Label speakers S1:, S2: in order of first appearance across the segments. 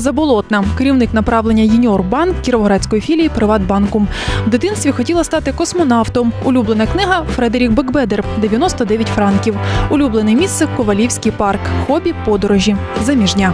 S1: Заболотна, керівник направлення Юніор Банк Кіровоградської філії Приватбанку. В дитинстві хотіла стати космонавтом. Улюблена книга Фредерік Бекбедер 99 франків. Улюблене місце Ковалівський парк. Хобі подорожі. Заміжня.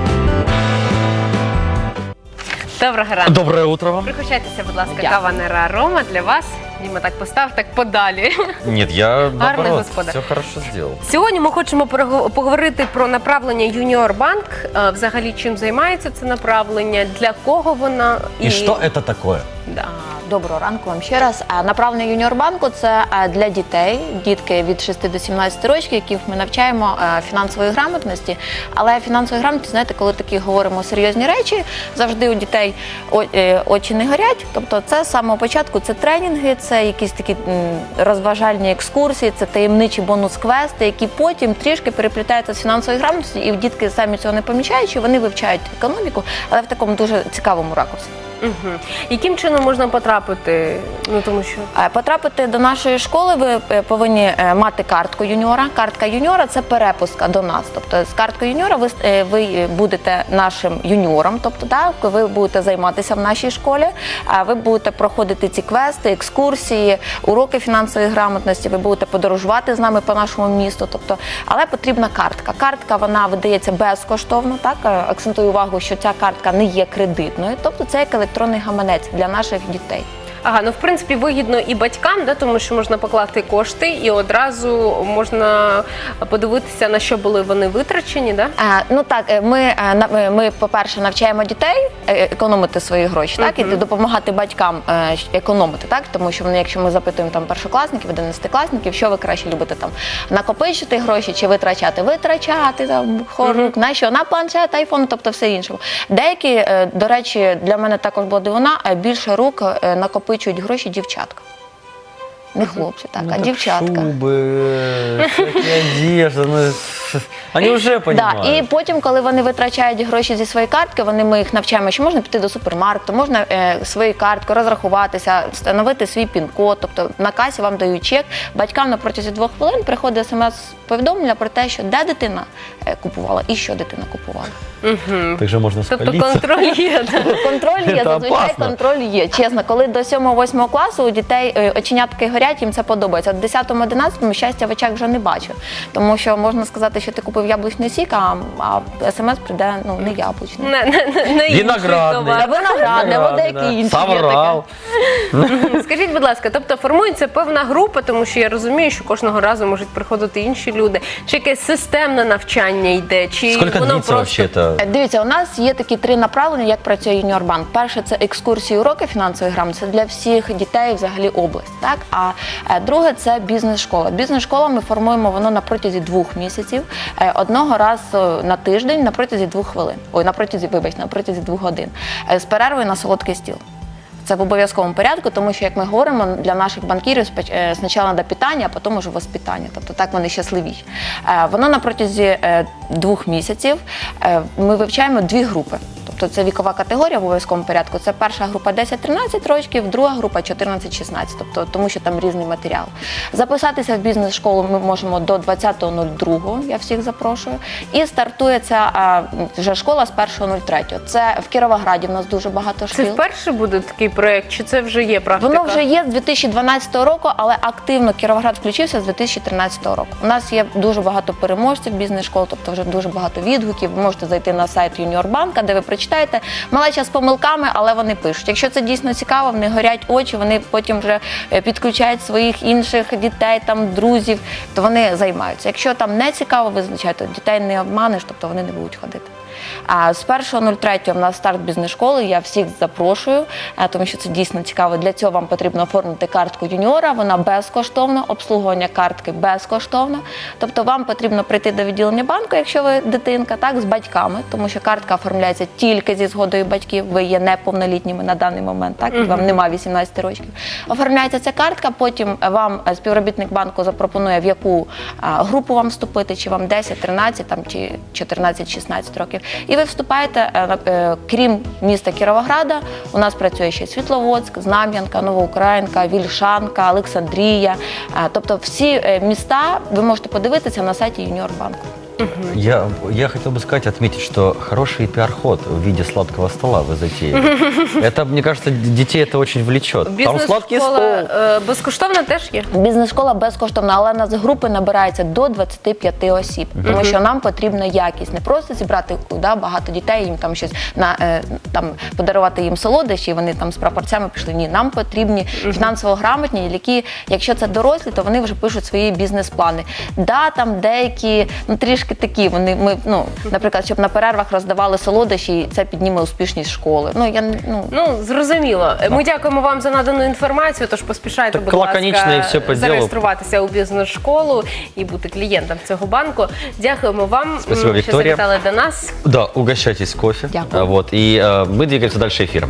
S2: Доброго ранку.
S3: Доброе утро вам.
S2: Пригощайтеся, будь ласка,
S4: Дякую.
S2: кава Нера Арома для вас. Діма, так постав, так подалі.
S3: Нет, я наоборот,
S2: господа.
S3: все хорошо сделал.
S2: Сьогодні ми хочемо перего- поговорити про направлення Юніор Банк. Е, Взагалі, чим займається це направлення, для кого вона
S3: І что это такое?
S2: Да.
S4: Доброго ранку вам ще раз. Направлення юніорбанку це для дітей, дітки від 6 до 17 років, яких ми навчаємо фінансової грамотності. Але фінансової грамотності, знаєте, коли такі говоримо серйозні речі, завжди у дітей е, очі не горять. Тобто, це з самого початку це тренінги, це якісь такі розважальні екскурсії, це таємничі бонус-квести, які потім трішки переплітаються з фінансовою грамотністю, і дітки самі цього не помічаючи, вони вивчають економіку, але в такому дуже цікавому ракурсі.
S2: Яким чином можна потрапити? Ну тому що
S4: Е, Потрапити до нашої школи ви е, повинні е, мати картку юніора. Картка юніора це перепустка до нас. Тобто з карткою юніора ви, ви будете нашим юніором, тобто так, ви будете займатися в нашій школі, а ви будете проходити ці квести, екскурсії, уроки фінансової грамотності, ви будете подорожувати з нами по нашому місту. Тобто, але потрібна картка. Картка вона видається безкоштовно. Так акцентую увагу, що ця картка не є кредитною, тобто це як електронний гаманець для наших дітей.
S2: Ага, ну в принципі вигідно і батькам, да, тому що можна покласти кошти і одразу можна подивитися на що були вони витрачені. Да?
S4: Е, Ну так, е, ми, е, на- е, ми по-перше, навчаємо дітей е, економити свої гроші, так і допомагати батькам е, щ- економити, так тому що вони, якщо ми запитуємо там першокласників, одинадцятикласників, що ви краще любите там накопичити гроші чи витрачати, витрачати там хорук, на що на планшет, айфон, тобто все інше. Деякі, е, до речі, для мене також була дивина, е, більше рук е, накопичують гроші дівчатка. Не хлопці, так, а дівчатка.
S3: Шуби, одежда. ну, Они уже понимают.
S4: Да, і потім, коли вони витрачають гроші зі своєї картки, вони ми їх навчаємо, що можна піти до супермаркету, можна е, своєю карткою розрахуватися, встановити свій пін-код. Тобто на касі вам дають чек. Батькам на протязі двох хвилин приходить смс-повідомлення про те, що де дитина е, купувала і що дитина купувала.
S2: Угу.
S3: Так же можно
S2: Тобто
S3: спалиться.
S2: контроль є. да.
S4: Контроль є,
S3: Це
S4: зазвичай
S3: опасно.
S4: контроль є. Чесно, коли до 7-8 класу у дітей е, оченятки горять, їм це подобається. От 10-11 щастя в очах вже не бачу. Тому що можна сказати, що ти купив яблучний сік, а, а смс прийде ну, не яблучний.
S2: Не, не, не, не інший
S3: Виноградний.
S2: товар.
S4: Виноградне, або деякі інші. є.
S2: Скажіть, будь ласка, тобто формується певна група, тому що я розумію, що кожного разу можуть приходити інші люди. Чи якесь системне навчання йде, чи
S3: Сколько
S2: воно
S3: длится
S2: просто
S3: вообще это?
S4: Е, Дивіться, у нас є такі три направлення, як працює юніорбанк. Перше це екскурсії уроки фінансової грамотності це для всіх дітей взагалі область. Так а е, друге це бізнес-школа. Бізнес-школа ми формуємо воно на протязі двох місяців, одного разу на тиждень на протязі двох хвилин. Ой, на протязі, вибач, на протязі двох годин е, з перервою на солодкий стіл. Це в обов'язковому порядку, тому що, як ми говоримо, для наших банкірів е, спочатку треба питання, а потім уже воспитання. Тобто так вони щасливіші. Е, Воно на протязі е, двох місяців е, ми вивчаємо дві групи. Тобто це вікова категорія в обов'язковому порядку. Це перша група 10-13 років, друга група 14-16, тобто тому що там різний матеріал. Записатися в бізнес-школу ми можемо до 20.02, я всіх запрошую. І стартує ця а, вже школа з 1.03. Це в Кіровограді в нас дуже багато шкіл.
S2: це вперше буде такий проект, чи це вже є практика?
S4: Воно вже є з 2012 року, але активно Кіровоград включився з 2013 року. У нас є дуже багато переможців бізнес-школ, тобто вже дуже багато відгуків. Ви можете зайти на сайт Юніорбанка, де ви прочитаєте. Малеча з помилками, але вони пишуть. Якщо це дійсно цікаво, в них горять очі, вони потім вже е, підключають своїх інших дітей, там друзів, то вони займаються. Якщо там не цікаво, визначайте дітей не обманеш, тобто вони не будуть ходити. А з 1.03 в нас старт бізнес-школи. Я всіх запрошую, е, тому що це дійсно цікаво. Для цього вам потрібно оформити картку юніора. Вона безкоштовна, обслуговування картки безкоштовно. Тобто вам потрібно прийти до відділення банку, якщо ви дитинка, так з батьками, тому що картка оформляється тільки зі згодою батьків. Ви є неповнолітніми на даний момент, так і вам немає 18 років. Оформляється ця картка. Потім вам е, співробітник банку запропонує в яку групу вам вступити, чи вам 10, 13 там чи 14, 16 років. І ви вступаєте, е, е, крім міста Кіровограда, у нас працює ще Світловодськ, Знам'янка, Новоукраїнка, Вільшанка, Олександрія. Е, Тобто всі міста ви можете подивитися на сайті Юніор Банку.
S3: Я, я хотел бы сказать, отметить, что хороший пиар-ход в виде сладкого стола вы затеяли. Это, мне кажется, д- детей это очень влечет. Там сладкий стол.
S2: Бізнес-школа е, безкоштовна теж є.
S4: Бізнес-школа безкоштовна, але у нас групи набирається до 25 осіб, тому що нам потрібна якість, не просто зібрати да, багато дітей, їм там щось на е, там подарувати їм солодощі, і вони там з прапорцями пішли. Ні, нам потрібні фінансово грамотні, які, якщо це дорослі, то вони вже пишуть свої бізнес-плани. Да, там деякі ну трішки такі. Вони ми ну, наприклад, щоб на перервах роздавали солодощі, і це підніме успішність школи. Ну я не- ну
S2: Ну зрозуміло. Ми дякуємо вам за надану інформацію. Тож поспішайте,
S3: Так
S2: будь
S3: лаконічно
S2: ласка,
S3: і все по ділу.
S2: зареєструватися у бізнес-школу і бути клієнтом цього банку. Дякуємо вам,
S3: Спасибо,
S2: м, що
S3: Вікторія.
S2: завітали до нас.
S3: Да, угощайтесь кофе.
S4: Дякую.
S3: А, Вот, и э, мы двигаемся дальше эфиром.